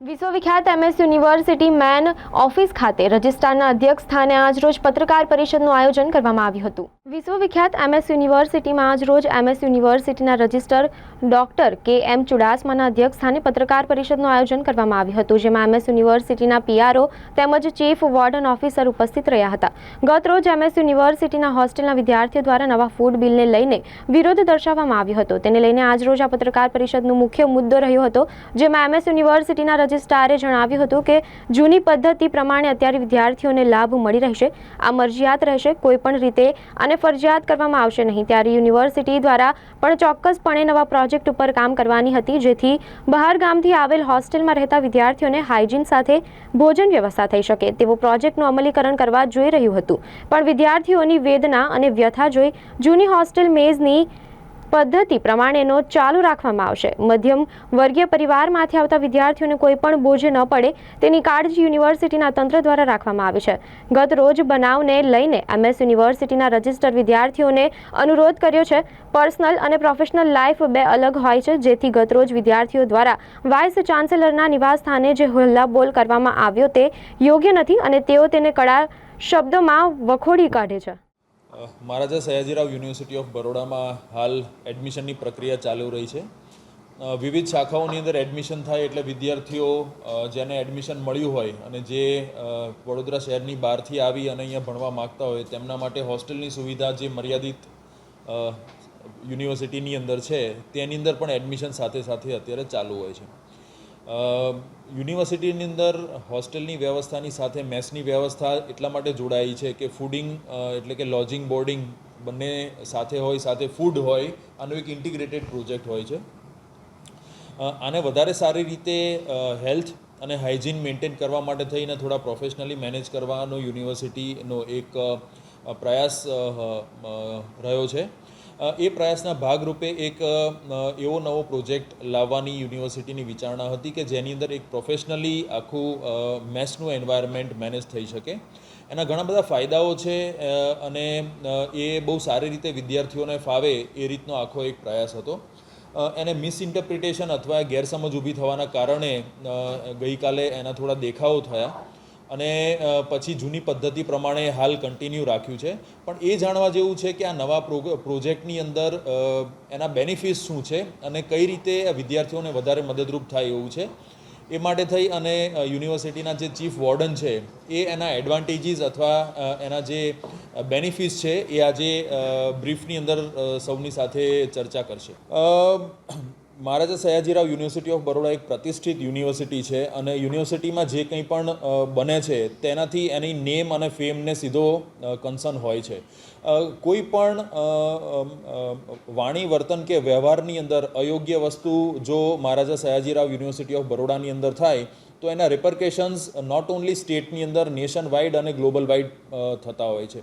વિશ્વવિખ્યાત MS university main office ખાતે રજિસ્ટ્રારના અધ્યક્ષ સ્થાને આજરોજ પત્રકાર પરિષદનું આયોજન કરવામાં આવ્યું હતું. વિશ્વવિખ્યાત એમએસ યુનિવર્સિટીમાં આજરોજ એમએસ યુનિવર્સિટીના રજિસ્ટર ડોક્ટર કે એમ ચુડાસમાના અધ્યક્ષ સ્થાને પત્રકાર પરિષદનું આયોજન કરવામાં આવ્યું હતું, જેમાં એમએસ યુનિવર્સિટીના પીઆરઓ તેમજ ચીફ વોર્ડન ઓફિસર ઉપસ્થિત રહ્યા હતા. ગત રોજ એમએસ યુનિવર્સિટીના હોસ્ટેલના વિદ્યાર્થીઓ દ્વારા નવા ફૂડ બિલને લઈને વિરોધ દર્શાવવામાં આવ્યો હતો. તેને લઈને આજરોજ આ પત્રકાર પરિષદનો મુખ્ય મુદ્દો રહ્યો હતો, જેમાં એમએસ યુનિવર્સિટીના રજિસ્ટ્રારે જણાવ્યું હતું કે જૂની પદ્ધતિ પ્રમાણે અત્યારે વિદ્યાર્થીઓને લાભ મળી રહેશે, આ મરજિયાત રહેશે, કોઈપણ રીતે અને ફરજિયાત કરવામાં આવશે નહીં. ત્યારે યુનિવર્સિટી દ્વારા પણ ચોક્કસપણે નવા પ્રોજેક્ટ ઉપર કામ કરવાની હતી, જેથી બહાર ગામથી આવેલ હોસ્ટેલમાં રહેતા વિદ્યાર્થીઓને હાઇજીન સાથે ભોજન વ્યવસ્થા થઈ શકે. તેવો પ્રોજેક્ટનું અમલીકરણ કરવા જોઈ રહ્યું હતું, પણ વિદ્યાર્થીઓની વેદના અને વ્યથા જોઈ જૂની હોસ્ટેલ મેઝની પદ્ધતિ પ્રમાણેનો ચાલુ રાખવામાં આવશે. મધ્યમ વર્ગીય પરિવારમાંથી આવતા વિદ્યાર્થીઓને કોઈ પણ બોજ ન પડે તેની કાળજી યુનિવર્સિટીના તંત્ર દ્વારા રાખવામાં આવી છે. ગત રોજ બનાવને લઈને એમએસ યુનિવર્સિટીના રજિસ્ટર વિદ્યાર્થીઓને અનુરોધ કર્યો છે. પર્સનલ અને પ્રોફેશનલ લાઈફ બે અલગ હોય છે, જેથી ગતરોજ વિદ્યાર્થીઓ દ્વારા વાઇસ ચાન્સેલરના નિવાસ સ્થાને જે હોલ્લાબોલ કરવામાં આવ્યો તે યોગ્ય નથી અને તેઓ તેને કડા શબ્દોમાં વખોડી કાઢે છે. મહારાજા સયાજીરાવ યુનિવર્સિટી ઓફ બરોડામાં હાલ એડમિશનની પ્રક્રિયા ચાલુ રહી છે. વિવિધ શાખાઓની અંદર એડમિશન થાય એટલે વિદ્યાર્થીઓ જેને એડમિશન મળ્યું હોય અને જે વડોદરા શહેરની બહારથી આવી અને અહીંયા ભણવા માગતા હોય તેમના માટે હોસ્ટેલની સુવિધા જે મર્યાદિત યુનિવર્સિટીની અંદર છે તેની અંદર પણ એડમિશન સાથે સાથે અત્યારે ચાલુ હોય છે. યુનિવર્સિટીની અંદર હોસ્ટેલની વ્યવસ્થાની સાથે મેસની વ્યવસ્થા એટલા માટે જોડાઈ છે કે ફૂડિંગ એટલે કે લોજિંગ, બોર્ડિંગ બંને સાથે હોય, સાથે ફૂડ હોય, આનો એક ઇન્ટિગ્રેટેડ પ્રોજેક્ટ હોય છે. આને વધારે સારી રીતે હેલ્થ અને હાઇજીન મેન્ટેન કરવા માટે થઈને થોડા પ્રોફેશનલી મેનેજ કરવાનો યુનિવર્સિટીનો એક પ્રયાસ રહ્યો છે. એ પ્રયાસના ભાગરૂપે એક એવો નવો પ્રોજેક્ટ લાવવાની યુનિવર્સિટીની વિચારણા હતી કે જેની અંદર એક પ્રોફેશનલી આખું મેસનું એન્વાયરમેન્ટ મેનેજ થઈ શકે. એના ઘણા બધા ફાયદાઓ છે અને એ બહુ સારી રીતે વિદ્યાર્થીઓને ફાવે એ રીતનો આખો એક પ્રયાસ હતો. એને મિસઇન્ટરપ્રિટેશન અથવા ગેરસમજ ઊભી થવાના કારણે ગઈકાલે એના થોડા દેખાવો થયા. અને પછી જૂની પદ્ધતિ પ્રમાણે હાલ કન્ટિન્યુ રાખ્યું છે. પણ એ જાણવા જેવું છે કે આ નવા પ્રોજેક્ટની અંદર એના બેનિફિટ્સ શું છે અને કઈ રીતે વિદ્યાર્થીઓને વધારે મદદરૂપ થાય એવું છે. એ માટે થઈ અને યુનિવર્સિટીના જે ચીફ વોર્ડન છે, એ એના એડવાન્ટેજીસ અથવા એના જે બેનિફિટ્સ છે, એ આજે બ્રીફની અંદર સૌની સાથે ચર્ચા કરશે. મહારાજા સયાજીરાવ યુનિવર્સિટી ઓફ બરોડા એક પ્રતિષ્ઠિત યુનિવર્સિટી છે અને યુનિવર્સિટીમાં જે કંઈ પણ બને છે, તેનાથી એની નેમ અને ફેમને સીધો કન્સર્ન હોય છે. કોઈ પણ વાણી, વર્તન કે વ્યવહારની અંદર અયોગ્ય વસ્તુ જો મહારાજા સયાજીરાવ યુનિવર્સિટી ઓફ બરોડાની અંદર થાય, તો એના રિપરકેશન્સ નોટ ઓન્લી સ્ટેટની અંદર નેશન વાઇડ અને ગ્લોબલ વાઇડ થતા હોય છે.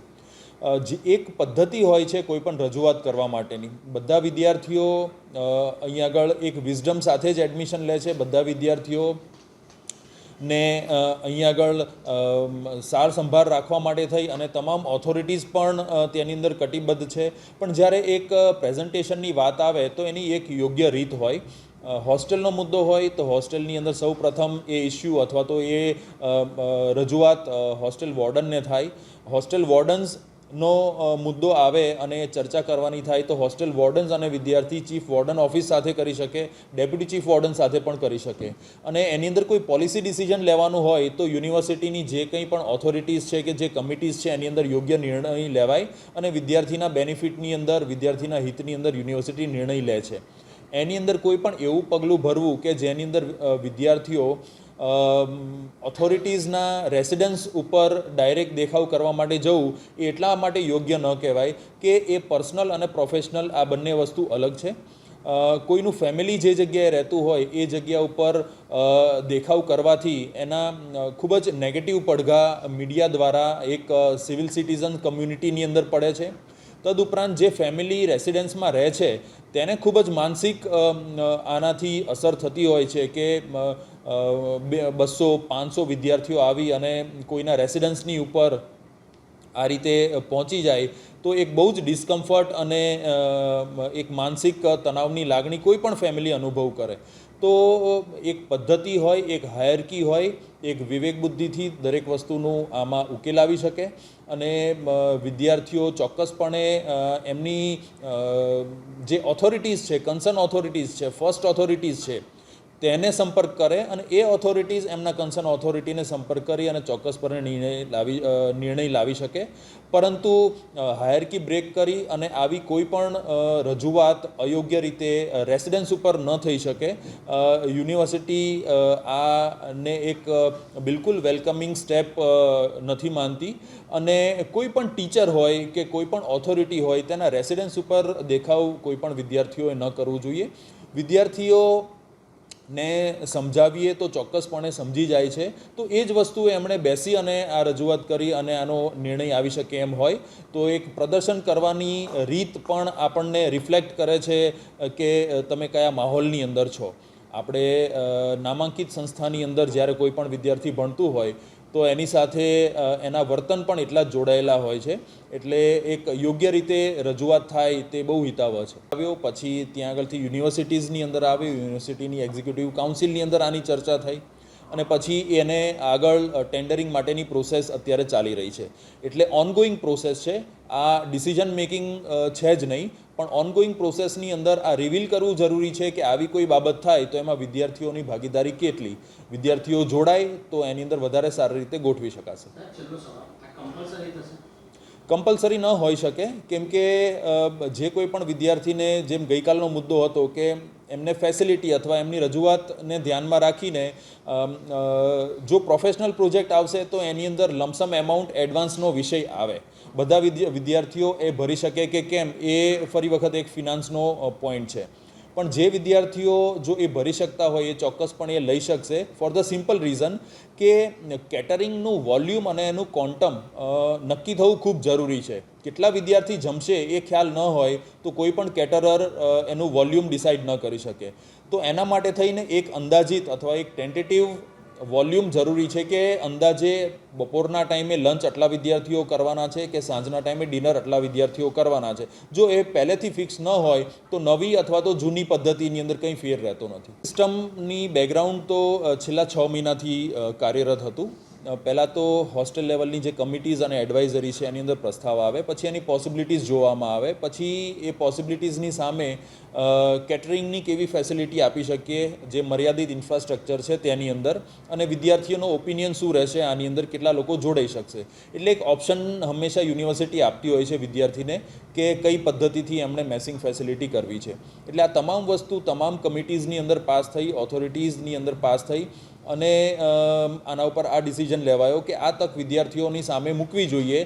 જે એક પદ્ધતિ હોય છે કોઈ પણ રજૂઆત કરવા માટેની. બધા વિદ્યાર્થીઓ અહીંયા અહીં આગળ એક વિઝડમ સાથે જ એડમિશન લે છે. બધા વિદ્યાર્થીઓ ને અહીં આગળ સાર સંભાળ રાખવા માટે થઈ અને તમામ ઓથોરિટીઝ પણ તેની અંદર કટિબદ્ધ છે. પણ જ્યારે એક પ્રેઝન્ટેશનની વાત આવે તો એની એક યોગ્ય રીત હોય. હોસ્ટેલનો મુદ્દો હોય તો હોસ્ટેલની અંદર સૌ પ્રથમ એ ઇસ્યુ અથવા તો એ રજૂઆત હોસ્ટેલ વોર્ડનને થાય. હોસ્ટેલ વોર્ડન્સ નો મુદ્દો આવે અને ચર્ચા કરવાની થાય તો હોસ્ટેલ વોર્ડન્સ અને વિદ્યાર્થી ચીફ વોર્ડન ઓફિસ સાથે કરી શકે, ડેપ્યુટી ચીફ વોર્ડન સાથે પણ કરી શકે. અને એની અંદર કોઈ પોલિસી ડિસિઝન લેવાનું હોય તો યુનિવર્સિટીની જે કંઈ પણ ઓથોરિટીઝ છે કે જે કમિટીઝ છે એની અંદર યોગ્ય નિર્ણય લેવાય અને વિદ્યાર્થીના બેનિફિટની અંદર, વિદ્યાર્થીના હિતની અંદર યુનિવર્સિટી નિર્ણય લે છે. એની અંદર કોઈ પણ એવું પગલું ભરવું કે જેની અંદર વિદ્યાર્થીઓ ઓથોરિટીઝના રેસિડન્સ ઉપર ડાયરેક્ટ દેખાવ કરવા માટે જવું એ એટલા માટે યોગ્ય ન કહેવાય કે એ પર્સનલ અને પ્રોફેશનલ આ બંને વસ્તુ અલગ છે. કોઈનું ફેમિલી જે જગ્યાએ રહેતું હોય એ જગ્યા ઉપર દેખાવ કરવાથી એના ખૂબ જ નેગેટિવ પડઘા મીડિયા દ્વારા એક સિવિલ સિટીઝન કમ્યુનિટીની અંદર પડે છે. તદુપરાંત જે ફેમિલી રેસિડેન્સમાં રહે છે, તેને ખૂબ જ માનસિક આનાથી અસર થતી હોય છે કે બસો, પાંચસો વિદ્યાર્થીઓ આવી અને કોઈના રેસિડન્સની ઉપર આ રીતે પહોંચી જાય, તો એક બહુ જ ડિસ્કમ્ફર્ટ અને એક માનસિક તણાવની લાગણી કોઈ પણ ફેમિલી અનુભવ કરે. તો એક પદ્ધતિ હોય, એક હાયરકી હોય, એક વિવેક બુદ્ધિથી દરેક વસ્તુનું આમાં ઉકેલ આવી શકે અને વિદ્યાર્થીઓ ચોક્કસપણે એમની જે ઓથોરિટીઝ છે કન્સર્ન ઓથોરિટીઝ છે ફર્સ્ટ ઓથોરિટીઝ છે તેને સંપર્ક કરે અને એ ઓથોરિટીઝ એમના કન્સર્ન ઓથોરિટીને સંપર્ક કરી અને ચોક્કસપણે નિર્ણય લાવી નિર્ણય લાવી શકે. પરંતુ હાયરકી બ્રેક કરી અને આવી કોઈ પણ રજૂઆત અયોગ્ય રીતે રેસિડેન્સ ઉપર ન થઈ શકે યુનિવર્સિટી આ આને એક બિલકુલ વેલકમિંગ સ્ટેપ નથી માનતી. અને કોઈ પણ ટીચર હોય કે કોઈ પણ ઓથોરિટી હોય તેના રેસિડેન્સ ઉપર દેખાવ કોઈ પણ વિદ્યાર્થીઓએ ન કરવું જોઈએ. વિદ્યાર્થીઓ ને સમજાવીએ તો ચોક્કસપણે સમજી જાય છે. તો એ જ વસ્તુ એમણે બેસી અને આ રજૂઆત કરી અને આનો નિર્ણય આવી શકે એમ હોય. તો એક પ્રદર્શન કરવાની રીત પણ આપણને રિફ્લેક્ટ કરે છે કે તમે કયા માહોલની અંદર છો. આપણે નામાંકિત સંસ્થાની અંદર જ્યારે કોઈ પણ વિદ્યાર્થી ભણતું હોય તો એની સાથે એના વર્તન પણ એટલા જ જોડાયેલા હોય છે. એટલે એક યોગ્ય રીતે રજૂઆત થાય તે બહુ હિતાવહ છે. આવ્યો, પછી ત્યાં આગળથી યુનિવર્સિટીઝની અંદર આવ્યો, યુનિવર્સિટીની એક્ઝિક્યુટિવ કાઉન્સિલની અંદર આની ચર્ચા થઈ. અને પછી એને આગળ ટેન્ડરિંગ માટેની પ્રોસેસ અત્યારે ચાલી રહી છે. એટલે ઓનગોઈંગ પ્રોસેસ છે. આ ડિસિઝન મેકિંગ છે જ નહીં પણ ઓનગોઈંગ પ્રોસેસની અંદર આ રિવીલ કરવું જરૂરી છે કે આવી કોઈ બાબત થાય તો એમાં વિદ્યાર્થીઓની ભાગીદારી કેટલી? વિદ્યાર્થીઓ જોડાય તો એની અંદર વધારે સારી રીતે ગોઠવી શકાશે. કમ્પલસરી ન હોઈ શકે કેમ કે જે કોઈ પણ વિદ્યાર્થીને જેમ ગઈકાલનો મુદ્દો હતો કે એમને ફેસિલિટી અથવા એમની રજૂઆતને ધ્યાનમાં રાખીને જો પ્રોફેશનલ પ્રોજેક્ટ આવશે તો એની અંદર લમસમ એમાઉન્ટ એડવાન્સનો વિષય આવે. બધા વિદ્ય, વિદ્યાર્થીઓ એ ભરી શકે કે કેમ? એ ફરી વખત એક ફિનાન્સનો પોઈન્ટ છે. પણ જે વિદ્યાર્થીઓ જો એ ભરી શકતા હોય, એ ચોક્કસપણે એ લઈ શકશે. ફોર ધ સિમ્પલ રીઝન કે કેટરિંગનું વોલ્યુમ અને એનું ક્વોન્ટમ નક્કી થવું ખૂબ જરૂરી છે. કેટલા વિદ્યાર્થી જમશે એ ખ્યાલ ન હોય, તો કોઈ પણ કેટરર એનું વોલ્યુમ ડિસાઇડ ન કરી શકે. તો એના માટે થઈને એક અંદાજિત અથવા એક ટેન્ટેટિવ વોલ્યુમ જરૂરી છે કે અંદાજે બપોરના ટાઈમે લંચ આટલા વિદ્યાર્થીઓ કરવાના છે કે સાંજના ટાઈમે ડિનર આટલા વિદ્યાર્થીઓ કરવાના છે? જો એ પહેલેથી ફિક્સ ન હોય, તો નવી અથવા તો જૂની પદ્ધતિની અંદર કંઈ ફેર રહેતો નથી. સિસ્ટમની બેકગ્રાઉન્ડ તો છેલ્લા છ મહિનાથી કાર્યરત હતું. પહેલાં તો હોસ્ટેલ લેવલની જે કમિટીઝ અને એડવાઇઝરી છે, એની અંદર પ્રસ્તાવ આવે, પછી એની પોસિબિલિટીઝ જોવામાં આવે, પછી એ પોસિબિલિટીઝની સામે કેટરિંગની કેવી ફેસિલિટી આપી શકીએ, જે મર્યાદિત ઇન્ફ્રાસ્ટ્રક્ચર છે તેની અંદર, અને વિદ્યાર્થીઓનો ઓપિનિયન શું રહેશે, આની અંદર કેટલા લોકો જોડાઈ શકશે. એટલે એક ઓપ્શન હંમેશા યુનિવર્સિટી આપતી હોય છે વિદ્યાર્થીને, કે કઈ પદ્ધતિથી એમણે મેસિંગ ફેસિલિટી કરવી છે. એટલે આ તમામ વસ્તુ, તમામ કમિટીઝની અંદર પાસ થઈ ઓથોરિટીઝની અંદર પાસ થઈ અને આના ઉપર આ ડિસિઝન લેવાયો કે આ તક વિદ્યાર્થીઓની સામે મૂકવી જોઈએ.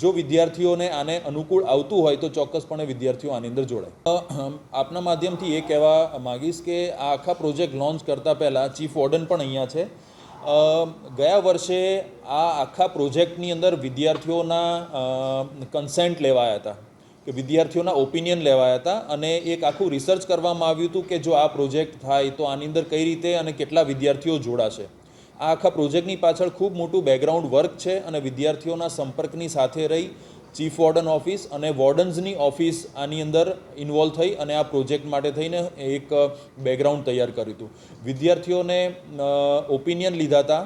જો વિદ્યાર્થીઓને આને અનુકૂળ આવતું હોય તો ચોક્કસપણે વિદ્યાર્થીઓ આની અંદર જોડાય. આપના માધ્યમથી એ કહેવા માગીશ કે આ આખા પ્રોજેક્ટ લોન્ચ કરતાં પહેલાં ચીફ વોર્ડન પણ અહીંયા છે. ગયા વર્ષે આ આખા પ્રોજેક્ટની અંદર વિદ્યાર્થીઓના કન્સેન્ટ લેવાયા હતા. કે વિદ્યાર્થીઓના ઓપિનિયન લેવાયા હતા અને એક આખું રિસર્ચ કરવામાં આવ્યું હતું કે જો આ પ્રોજેક્ટ થાય તો આની અંદર કઈ રીતે અને કેટલા વિદ્યાર્થીઓ જોડાશે. આ આખા પ્રોજેક્ટની પાછળ ખૂબ મોટું બેકગ્રાઉન્ડ વર્ક છે અને વિદ્યાર્થીઓના સંપર્કની સાથે રહી ચીફ વોર્ડન ઓફિસ અને વોર્ડન્સની ઓફિસ આની અંદર ઇન્વોલ્વ થઈ અને આ પ્રોજેક્ટ માટે થઈને એક બેકગ્રાઉન્ડ તૈયાર કર્યું હતું. વિદ્યાર્થીઓને ઓપિનિયન લીધા હતા.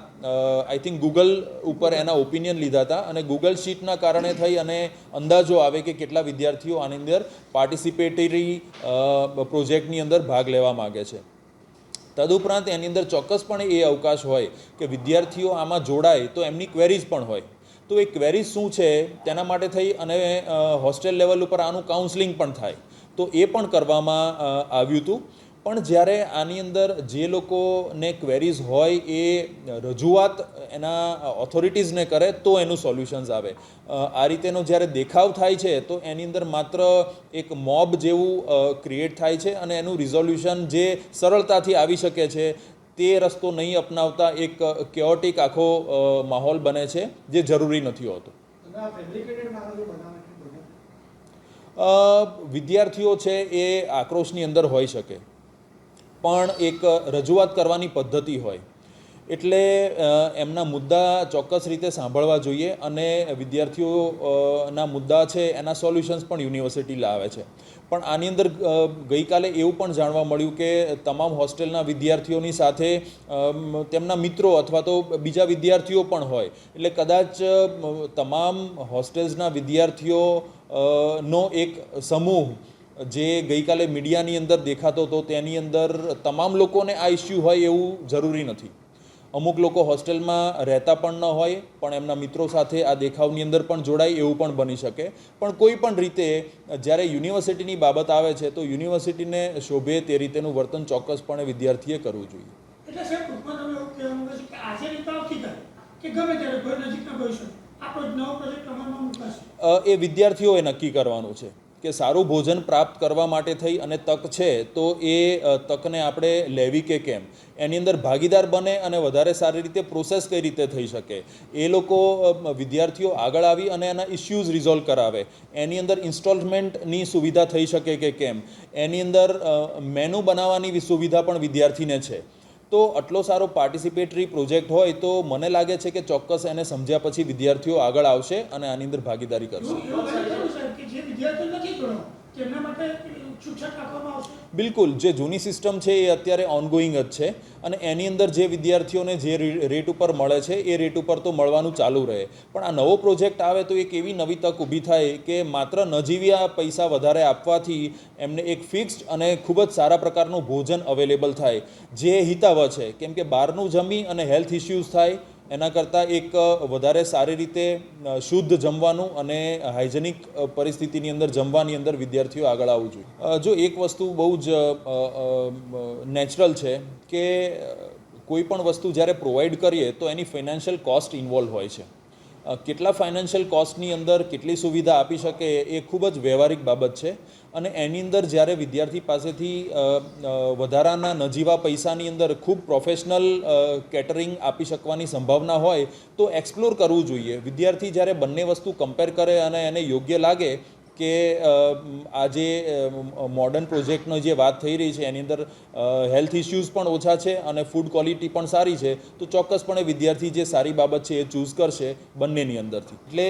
આઈ થિંક ગૂગલ ઉપર એના ઓપિનિયન લીધા હતા અને ગૂગલ શીટના કારણે થઈ અને અંદાજો આવે કે કેટલા વિદ્યાર્થીઓ આની અંદર પાર્ટિસિપેટરી પ્રોજેક્ટની અંદર ભાગ લેવા માગે છે. તદુપરાંત એની અંદર ચોક્કસપણે એ અવકાશ હોય કે વિદ્યાર્થીઓ આમાં જોડાય તો એમની ક્વેરીઝ પણ હોય. તો એ ક્વેરીઝ શું છે તેના માટે થઈ અને હોસ્ટેલ લેવલ ઉપર આનું કાઉન્સલિંગ પણ થાય. તો એ પણ કરવામાં આવ્યું હતું પણ જ્યારે આની અંદર જે લોકોને ક્વેરીઝ હોય એ રજૂઆત એના ઓથોરિટીઝને કરે તો એનું સોલ્યુશન્સ આવે. આ રીતેનો જ્યારે દેખાવ થાય છે તો એની અંદર માત્ર એક મોબ જેવું ક્રિએટ થાય છે અને એનું રિઝોલ્યુશન જે સરળતાથી આવી શકે છે. તે રસ્તો નહીં અપનાવતા એક કેઓટિક આખો માહોલ બને છે જે જરૂરી નથી હોતો. વિદ્યાર્થીઓ છે એ આક્રોશની અંદર હોઈ શકે. પણ એક રજૂઆત કરવાની પદ્ધતિ હોય. એટલે એમના મુદ્દા ચોક્કસ રીતે સાંભળવા જોઈએ અને વિદ્યાર્થીઓ ના મુદ્દા છે એના સોલ્યુશન્સ પણ યુનિવર્સિટી લાવે છે. પણ આની અંદર ગઈકાલે એવું પણ જાણવા મળ્યું કે તમામ હોસ્ટેલના વિદ્યાર્થીઓની સાથે તેમના મિત્રો અથવા તો બીજા વિદ્યાર્થીઓ પણ હોય. એટલે કદાચ તમામ હોસ્ટેલ્સના વિદ્યાર્થીઓ નો એક સમૂહ જે ગઈકાલે મીડિયાની અંદર દેખાતો હતો તેની અંદર તમામ લોકોને આ ઇસ્યુ હોય એવું જરૂરી નથી. અમુક લોકો હોસ્ટેલમાં રહેતા પણ ન હોય પણ એમના મિત્રો સાથે આ દેખાવની અંદર પણ જોડાય એવું પણ બની શકે. પણ કોઈ પણ રીતે જ્યારે યુનિવર્સિટીની બાબત આવે છે તો યુનિવર્સિટીને શોભે તે રીતેનું વર્તન ચોક્કસપણે વિદ્યાર્થીએ કરવું જોઈએ. એટલે સાહેબ ટૂંકમાં તમે એવું કહેવા માંગો છો કે આજે નહીં તો કે ગમે ત્યારે કોઈ નજીકના ભવિષ્ય આપણો નવો પ્રોજેક્ટ અમલમાં મૂકાશે. એ વિદ્યાર્થીઓએ નક્કી કરવાનું છે. કે સારું ભોજન પ્રાપ્ત કરવા માટે થઈ અને તક છે, તો એ તકને આપણે લેવી કે કેમ? એની અંદર ભાગીદાર બને અને વધારે સારી રીતે પ્રોસેસ કઈ રીતે થઈ શકે? એ લોકો વિદ્યાર્થીઓ આગળ આવી અને એના ઇસ્યુઝ રિઝોલ્વ કરાવે. એની અંદર ઇન્સ્ટોલમેન્ટની સુવિધા થઈ શકે કે કેમ? એની અંદર મેનુ બનાવવાની સુવિધા પણ વિદ્યાર્થીને છે. તો આટલો સારો પાર્ટિસિપેટરી પ્રોજેક્ટ હોય તો મને લાગે છે કે ચોક્કસ એને સમજ્યા પછી વિદ્યાર્થીઓ આગળ આવશે અને આની અંદર ભાગીદારી કરશે. વિદ્યાર્થીઓ નથી ભણો બિલકુલ. જે જૂની સિસ્ટમ છે એ અત્યારે ઓનગોઈંગ જ છે અને એની અંદર જે વિદ્યાર્થીઓને જે રેટ ઉપર મળે છે એ રેટ ઉપર તો મળવાનું ચાલુ રહે. પણ આ નવો પ્રોજેક્ટ આવે તો એક એવી નવી તક ઊભી થાય કે માત્ર નજીવ્યા પૈસા વધારે આપવાથી એમને એક ફિક્સ્ડ અને ખૂબ જ સારા પ્રકારનું ભોજન અવેલેબલ થાય. જે હિતાવ છે. કેમ કે બહારનું જમી અને હેલ્થ ઇસ્યુઝ થાય એના કરતાં એક વધારે સારી રીતે શુદ્ધ જમવાનું અને હાઇજેનિક પરિસ્થિતિની અંદર જમવાની અંદર વિદ્યાર્થીઓ આગળ આવવું જોઈએ. જો એક વસ્તુ બહુ જ નેચરલ છે કે કોઈ પણ વસ્તુ જ્યારે પ્રોવાઈડ કરીએ તો એની ફાઇનાન્શિયલ કોસ્ટ ઇન્વોલ્વ હોય છે. કેટલા ફાઇનાન્શિયલ કોસ્ટની અંદર કેટલી સુવિધા આપી શકે એ ખૂબ જ વ્યવહારિક બાબત છે. અને એની અંદર જ્યારે વિદ્યાર્થી પાસેથી વધારાના નજીવા પૈસાની અંદર ખૂબ પ્રોફેશનલ કેટરિંગ આપી શકવાની સંભાવના હોય, તો એક્સપ્લોર કરવું જોઈએ. વિદ્યાર્થી જ્યારે બંને વસ્તુ કમ્પેર કરે અને એને યોગ્ય લાગે કે આજે જે મોડર્ન પ્રોજેક્ટનો જે વાત થઈ રહી છે, એની અંદર હેલ્થ ઇસ્યુઝ પણ ઓછા છે અને ફૂડ ક્વોલિટી પણ સારી છે, તો ચોક્કસપણે વિદ્યાર્થી જે સારી બાબત છે એ ચૂઝ કરશે બંનેની અંદરથી. એટલે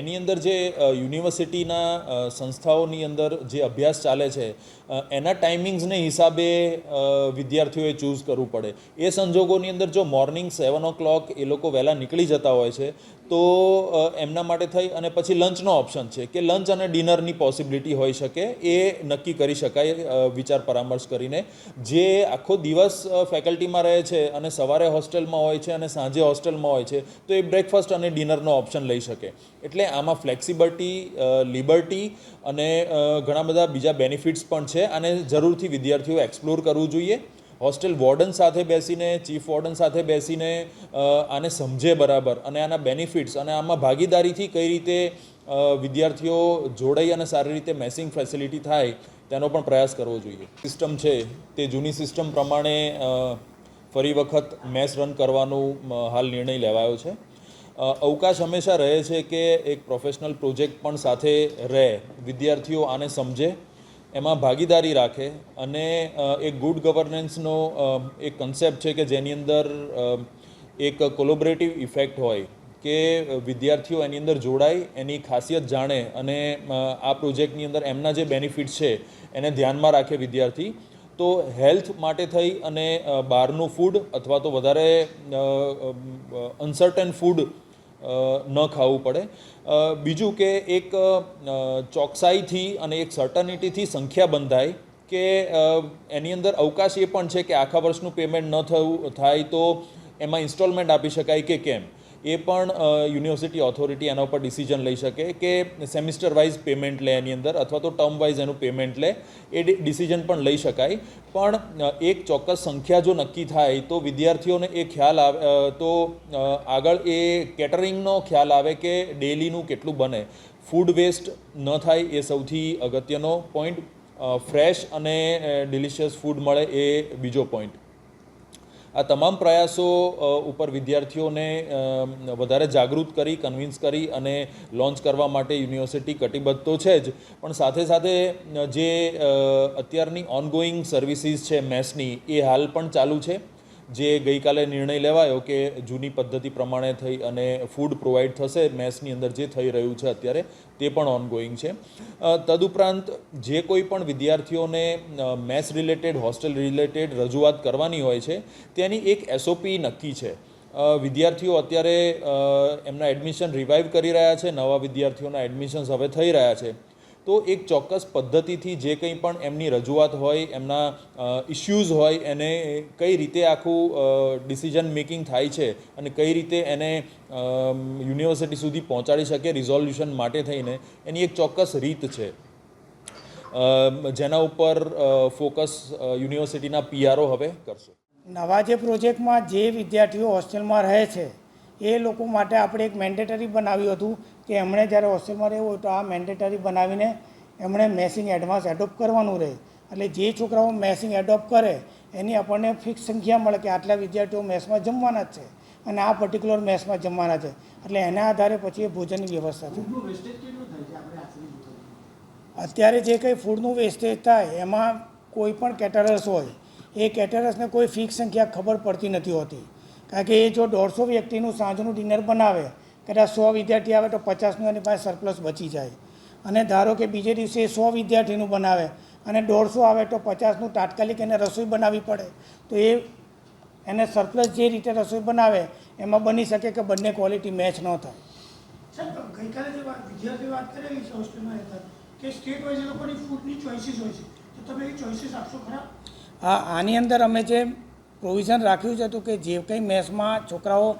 એની અંદર જે યુનિવર્સિટીના સંસ્થાઓની અંદર જે અભ્યાસ ચાલે છે એના ટાઈમિંગ્સને હિસાબે વિદ્યાર્થીઓએ ચૂઝ કરવું પડે. એ સંજોગોની અંદર જો મોર્નિંગ સેવન ઓ ક્લોક એ લોકો વહેલા નીકળી જતા હોય છે તો એમના માટે થઈ અને પછી લંચનો ઓપ્શન છે કે લંચ અને ડિનરની પોસિબિલિટી હોઈ શકે, એ નક્કી કરી શકાય વિચાર પરામર્શ કરીને. જે આખો દિવસ ફેકલ્ટીમાં રહે છે અને સવારે હોસ્ટેલમાં હોય છે અને સાંજે હોસ્ટેલમાં હોય છે, તો એ બ્રેકફાસ્ટ અને ડિનરનો ઓપ્શન લઈ શકે. એટલે આમાં ફ્લેક્સિબિલિટી લિબર્ટી અને ઘણા બધા બીજા બેનિફિટ્સ પણ છે અને જરૂરથી વિદ્યાર્થીઓ એક્સપ્લોર કરવું જોઈએ. હોસ્ટેલ વોર્ડન સાથે બેસીને, ચીફ વોર્ડન સાથે બેસીને આને સમજે બરાબર અને આના બેનિફિટ્સ અને આમાં ભાગીદારીથી કઈ રીતે વિદ્યાર્થીઓ જોડાઈ અને સારી રીતે મેસિંગ ફેસિલિટી થાય, તેનો પણ પ્રયાસ કરવો જોઈએ. સિસ્ટમ છે, તે જૂની સિસ્ટમ પ્રમાણે ફરી વખત મેસ રન કરવાનું હાલ નિર્ણય લેવાયો છે. અવકાશ હંમેશા રહે છે કે એક પ્રોફેશનલ પ્રોજેક્ટ પણ સાથે રહે, વિદ્યાર્થીઓ આને સમજે એમાં ભાગીદારી રાખે અને એક ગુડ ગવર્નન્સનો એક કન્સેપ્ટ છે કે જેની અંદર એક કોલોબરેટિવ ઇફેક્ટ હોય કે વિદ્યાર્થીઓ એની અંદર જોડાય, એની ખાસિયત જાણે અને આ પ્રોજેક્ટની અંદર એમના જે બેનિફિટ છે એને ધ્યાનમાં રાખે વિદ્યાર્થી. તો હેલ્થ માટે થઈ અને બહારનું ફૂડ અથવા તો વધારે અનસર્ટન ફૂડ ન ખાવું પડે. બીજું કે એક ચોકસાઈથી અને એક સર્ટનિટીથી સંખ્યા બંધાય કે એની અંદર અવકાશ એ પણ છે કે આખા વર્ષનું પેમેન્ટ ન થવું થાય તો એમાં ઇન્સ્ટોલમેન્ટ આપી શકાય કે કેમ? એ પણ યુનિવર્સિટી ઓથોરિટી એના ઉપર ડિસિઝન લઈ શકે કે સેમિસ્ટર વાઇઝ પેમેન્ટ લે એની અંદર અથવા તો ટર્મ વાઇઝ એનું પેમેન્ટ લે, એ ડિસિઝન પણ લઈ શકાય. પણ એક ચોક્કસ સંખ્યા જો નક્કી થાય તો વિદ્યાર્થીઓને એ ખ્યાલ આવે તો આગળ એ કેટરિંગનો ખ્યાલ આવે કે ડેલીનું કેટલું બને. ફૂડ વેસ્ટ ન થાય એ સૌથી અગત્યનો પોઈન્ટ ફ્રેશ અને ડિલિશિયસ ફૂડ મળે એ બીજો પોઈન્ટ આ તમામ પ્રયાસો ઉપર વિદ્યાર્થીઓને વધારે જાગૃત કરી કન્વિન્સ કરી અને લોન્ચ કરવા માટે યુનિવર્સિટી કટિબદ્ધ તો છે જ. પણ સાથે સાથે જે અત્યારની ઓનગોઈંગ સર્વિસીસ છે મેસની એ હાલ પણ ચાલુ છે. જે ગઈકાલે નિર્ણય લેવાયો કે જૂની પદ્ધતિ પ્રમાણે થઈ અને ફૂડ પ્રોવાઈડ થશે, મેસની અંદર જે થઈ રહ્યું છે અત્યારે, તે પણ ઓનગોઈંગ છે. તદુપરાંત જે કોઈ પણ વિદ્યાર્થીઓને મેસ રિલેટેડ, હોસ્ટેલ રિલેટેડ રજૂઆત કરવાની હોય છે, તેની એક એસઓપી નક્કી છે. વિદ્યાર્થીઓ અત્યારે એમના એડમિશન રિવાઇવ કરી રહ્યા છે, નવા વિદ્યાર્થીઓના એડમિશન્સ હવે થઈ રહ્યા છે. તો એક ચોક્કસ પદ્ધતિથી જે કંઈ પણ એમની રજૂઆત હોય, એમના ઇશ્યૂઝ હોય, એને કઈ રીતે આખું ડિસિઝન મેકિંગ થાય છે અને કઈ રીતે એને યુનિવર્સિટી સુધી પહોંચાડી શકે રિઝોલ્યુશન માટે થઈને, એની એક ચોક્કસ રીત છે. જેના ઉપર ફોકસ યુનિવર્સિટીના પીઆરઓ હવે કરશે. નવા જે પ્રોજેક્ટમાં જે વિદ્યાર્થીઓ હોસ્ટેલમાં રહે છે એ લોકો માટે આપણે એક મેન્ડેટરી બનાવ્યું હતું કે એમણે જ્યારે હોસ્ટેલમાં રહેવું હોય તો આ મેન્ડેટરી બનાવીને એમણે મેસિંગ એડવાન્સ એડોપ્ટ કરવાનું રહે. એટલે જે છોકરાઓ મેસિંગ એડોપ્ટ કરે એની આપણને ફિક્સ સંખ્યા મળે કે આટલા વિદ્યાર્થીઓ મેસમાં જમવાના જ છે અને આ પર્ટિક્યુલર મેસમાં જમવાના છે. એટલે એના આધારે પછી એ ભોજનની વ્યવસ્થા છે. અત્યારે જે કંઈ ફૂડનું વેસ્ટેજ થાય એમાં કોઈ પણ કેટરર્સ હોય એ કેટરર્સને કોઈ ફિક્સ સંખ્યા ખબર પડતી નથી હોતી. કારણ કે એ જો દોઢસો વ્યક્તિનું સાંજનું ડિનર બનાવે કદાચ સો વિદ્યાર્થી આવે તો પચાસનું એની પાસે સરપ્લસ બચી જાય. અને ધારો કે બીજે દિવસે એ સો વિદ્યાર્થીનું બનાવે અને દોઢસો આવે તો પચાસનું તાત્કાલિક એને રસોઈ બનાવવી પડે તો એ એને સરપ્લસ જે રીતે રસોઈ બનાવે એમાં બની શકે કે બંને ક્વોલિટી મેચ ન થાય. ગઈકાલે જે વાત વાત કરેલી છે હોસ્ટેલમાં રહેતા કે સ્ટેટ વાઇઝ લોકોની ફૂડની ચોઇસીસ હોય છે. તો તમે એ ચોઇસીસ આપશો ખરા? હા આની અંદર અમે જે પ્રોવિઝન રાખ્યું છે તો કે જે કંઈ મેથ્સમાં છોકરાઓ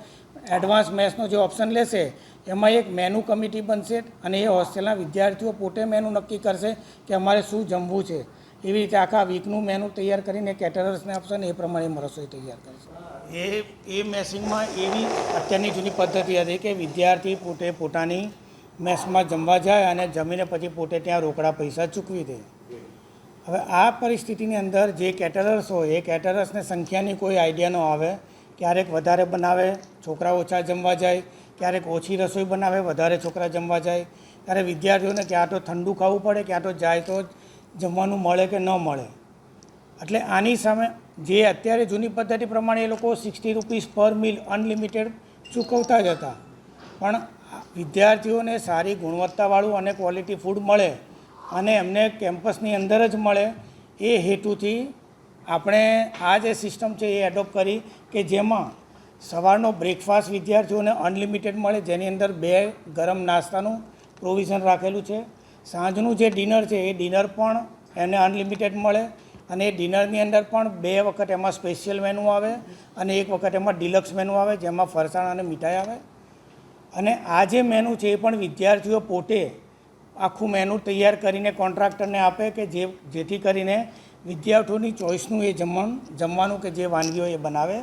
એડવાન્સ મેથ્સનો જે ઓપ્શન લેશે, એમાં એક મેનુ કમિટી બનશે અને એ હોસ્ટેલના વિદ્યાર્થીઓ પોતે મેનુ નક્કી કરશે કે અમારે શું જમવું છે. એવી રીતે આખા વીકનું મેનુ તૈયાર કરીને કેટરર્સને આપશે ને એ પ્રમાણે રસોઈ તૈયાર કરશે. એ એ મેસિંગમાં એવી અત્યારની જૂની પદ્ધતિ હતી કે વિદ્યાર્થી પોતે પોતાની મેસમાં જમવા જાય અને જમીને પછી પોતે ત્યાં રોકડા પૈસા ચૂકવી દે. હવે આ પરિસ્થિતિની અંદર જે કેટરર્સ હોય, એ કેટરર્સને સંખ્યાની કોઈ આઈડિયા ન આવે. ક્યારેક વધારે બનાવે છોકરા ઓછા જમવા જાય. ક્યારેક ઓછી રસોઈ બનાવે, વધારે છોકરા જમવા જાય. ત્યારે વિદ્યાર્થીઓને ક્યાં તો ઠંડુ ખાવું પડે, ક્યાં તો જાય તો જમવાનું મળે કે ન મળે. એટલે આની સામે જે અત્યારે જૂની પદ્ધતિ પ્રમાણે એ લોકો સિક્સટી રૂપીસ પર મિલ અનલિમિટેડ ચૂકવતા જ હતા. પણ વિદ્યાર્થીઓને સારી ગુણવત્તાવાળું અને ક્વોલિટી ફૂડ મળે અને એમને કેમ્પસની અંદર જ મળે એ હેતુથી આપણે આ જે સિસ્ટમ છે એ એડોપ્ટ કરી કે જેમાં સવારનો બ્રેકફાસ્ટ વિદ્યાર્થીઓને અનલિમિટેડ મળે, જેની અંદર બે ગરમ નાસ્તાનું પ્રોવિઝન રાખેલું છે. સાંજનું જે ડિનર છે એ ડિનર પણ એને અનલિમિટેડ મળે અને એ ડિનરની અંદર પણ બે વખત એમાં સ્પેશિયલ મેનુ આવે અને એક વખત એમાં ડિલક્સ મેનુ આવે, જેમાં ફરસાણ અને મીઠાઈ આવે. અને આ જે મેનુ છે એ પણ વિદ્યાર્થીઓ પોતે આખું મેનુ તૈયાર કરીને કોન્ટ્રાક્ટરને આપે કે જે, જેથી કરીને વિદ્યાર્થીઓની ચોઈસનું એ જમવાનું જમવાનું કે જે વાનગીઓ એ બનાવે.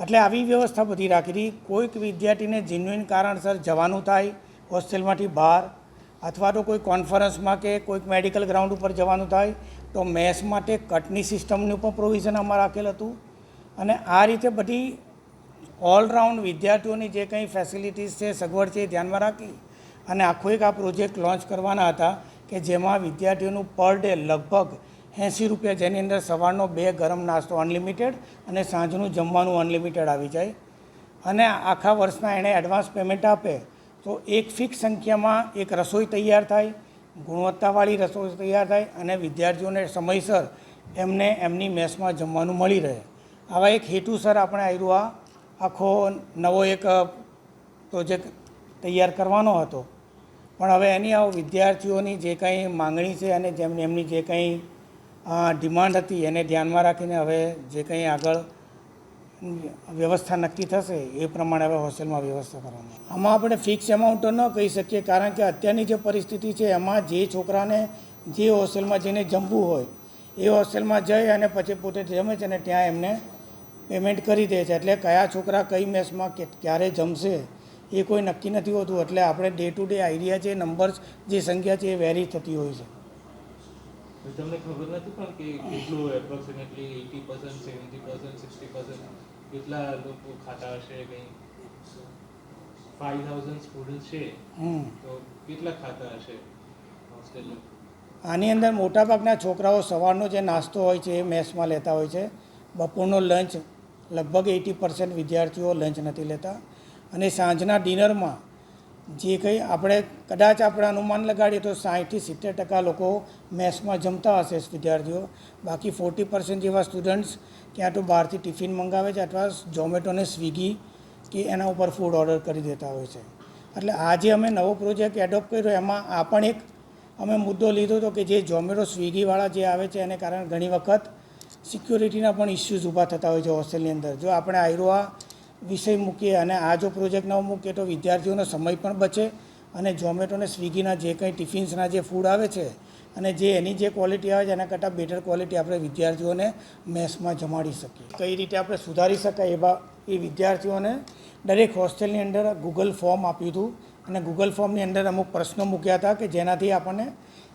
એટલે આવી વ્યવસ્થા બધી રાખી હતી કોઈક વિદ્યાર્થીને જેન્યુઇન કારણસર જવાનું થાય, હોસ્ટેલમાંથી બહાર, અથવા તો કોઈ કોન્ફરન્સમાં કે કોઈક મેડિકલ ગ્રાઉન્ડ ઉપર જવાનું થાય, તો મેસ માટે કટની સિસ્ટમનું પણ પ્રોવિઝન આમાં રાખેલ હતું. અને આ રીતે બધી ઓલરાઉન્ડ વિદ્યાર્થીઓની જે કંઈ ફેસિલિટીઝ છે, સગવડ છે એ ધ્યાનમાં રાખી અને આખો એક આ પ્રોજેક્ટ લોન્ચ કરવાના હતા કે જેમાં વિદ્યાર્થીઓનું પર ડે લગભગ એંસી રૂપિયા જેની અંદર સવારનો બે ગરમ નાસ્તો અનલિમિટેડ અને સાંજનું જમવાનું અનલિમિટેડ આવી જાય. અને આખા વર્ષના એણે એડવાન્સ પેમેન્ટ આપે તો એક ફિક્સ સંખ્યામાં એક રસોઈ તૈયાર થાય, ગુણવત્તાવાળી રસોઈ તૈયાર થાય અને વિદ્યાર્થીઓને સમયસર એમને એમની મેસમાં જમવાનું મળી રહે. આવા એક હેતુસર આપણે આવ્યું આ આખો નવો એક પ્રોજેક્ટ તૈયાર કરવાનો હતો. પણ હવે એની આ વિદ્યાર્થીઓની જે કંઈ માંગણી છે અને જેમની એમની જે કંઈ ડિમાન્ડ હતી એને ધ્યાનમાં રાખીને હવે જે કંઈ આગળ વ્યવસ્થા નક્કી થશે એ પ્રમાણે હવે હોસ્ટેલમાં વ્યવસ્થા કરવાની. આમાં આપણે ફિક્સ એમાઉન્ટ ન કહી શકીએ કારણ કે અત્યારની જે પરિસ્થિતિ છે એમાં જે છોકરાને જે હોસ્ટેલમાં જઈને જમવું હોય, એ હોસ્ટેલમાં જઈ અને પછી પોતે જમે છે અને ત્યાં એમને પેમેન્ટ કરી દે છે. એટલે કયા છોકરા કઈ મેસમાં ક્યારે જમશે એ કોઈ નક્કી નથી હોતું. એટલે આપણે ડે ટુ ડે આઈડિયા છે નંબર્સ જે સંખ્યા છે એ વેરી થતી હોય છે. તમને ખબર નથી પણ કે કેટલું approximately eighty percent seventy percent sixty percent કેટલા લોકો ખાતા હશે કંઈ? ફાઈવ થાઉઝન્ડ સ્ટુડન્ટ છે. તો કેટલા ખાતા હશે હોસ્ટેલમાં આની અંદર મોટાભાગના છોકરાઓ સવારનો જે નાસ્તો હોય છે એ મેસમાં લેતા હોય છે. બપોરનો લંચ લગભગ એટી પર્સન્ટ વિદ્યાર્થીઓ લંચ નથી લેતા. અને સાંજના ડિનરમાં જે કંઈ આપણે કદાચ આપણે અનુમાન લગાડીએ તો સાઠથી સિત્તેર ટકા લોકો મેસમાં જમતા હશે વિદ્યાર્થીઓ. બાકી ફોર્ટી પર્સન્ટ જેવા સ્ટુડન્ટ્સ ક્યાં તો બહારથી ટિફિન મંગાવે છે અથવા ઝોમેટો અને સ્વિગી કે એના ઉપર ફૂડ ઓર્ડર કરી દેતા હોય છે. એટલે આજે અમે નવો પ્રોજેક્ટ એડોપ્ટ કર્યો એમાં આ પણ એક અમે મુદ્દો લીધો હતો કે જે ઝોમેટો સ્વિગીવાળા જે આવે છે એને કારણે ઘણી વખત સિક્યોરિટીના પણ ઇસ્યુઝ ઊભા થતા હોય છે હોસ્ટેલની અંદર. જો આપણે આયરો આ વિષય મૂકીએ અને આ જો પ્રોજેક્ટ નવો મૂકીએ તો વિદ્યાર્થીઓનો સમય પણ બચે અને ઝોમેટો અને સ્વિગીના જે કંઈ ટિફિન્સના જે ફૂડ આવે છે અને જે એની જે ક્વોલિટી આવે છે, એના કરતાં બેટર ક્વોલિટી આપણે વિદ્યાર્થીઓને મેસમાં જમાડી શકીએ. કઈ રીતે આપણે સુધારી શકાય એવા એ વિદ્યાર્થીઓને દરેક હોસ્ટેલની અંદર ગૂગલ ફોર્મ આપ્યું હતું અને ગૂગલ ફોર્મની અંદર અમુક પ્રશ્નો મૂક્યા હતા કે જેનાથી આપણને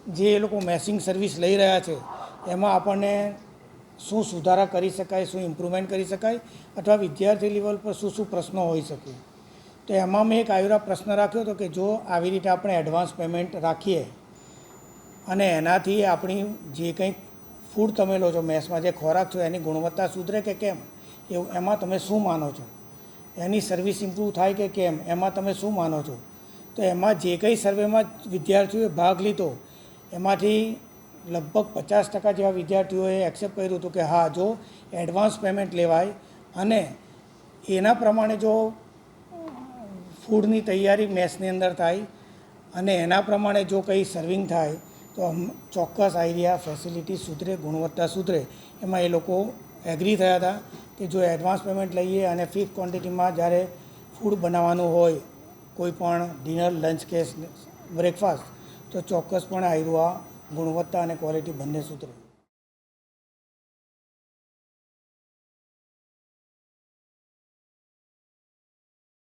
જે એ લોકો મેસિંગ સર્વિસ લઈ રહ્યા છે, એમાં આપણને શું સુધારા કરી શકાય, શું ઇમ્પ્રુવમેન્ટ કરી શકાય અથવા વિદ્યાર્થી લેવલ પર શું શું પ્રશ્નો હોઈ શકે. તો એમાં મેં એક આયુરા પ્રશ્ન રાખ્યો હતો કે જો આવી રીતે આપણે એડવાન્સ પેમેન્ટ રાખીએ અને એનાથી આપણી જે કંઈ ફૂડ તમે લો છો, મેસમાં જે ખોરાક છો, એની ગુણવત્તા સુધરે કે કેમ? એવું એમાં તમે શું માનો છો? એની સર્વિસ ઇમ્પ્રૂવ થાય કે કેમ? એમાં તમે શું માનો છો? તો એમાં જે કંઈ સર્વેમાં વિદ્યાર્થીઓએ ભાગ લીધો, એમાંથી લગભગ પચાસ ટકા જેવા વિદ્યાર્થીઓએ એક્સેપ્ટ કર્યું હતું કે હા, જો એડવાન્સ પેમેન્ટ લેવાય અને એના પ્રમાણે જો ફૂડની તૈયારી મેસની અંદર થાય અને એના પ્રમાણે જો કંઈ સર્વિંગ થાય, તો ચોક્કસ આઈડિયા ફેસિલિટી સુધરે, ગુણવત્તા સુધરે. એમાં એ લોકો એગ્રી થયા હતા કે જો એડવાન્સ પેમેન્ટ લઈએ અને ફિક્સ ક્વોન્ટિટીમાં જ્યારે ફૂડ બનાવવાનું હોય, કોઈ પણ ડિનર લંચ કે બ્રેકફાસ્ટ તો ચોક્કસપણે આવ્યું આ ગુણવત્તા અને ક્વોલિટી બંને સુધરે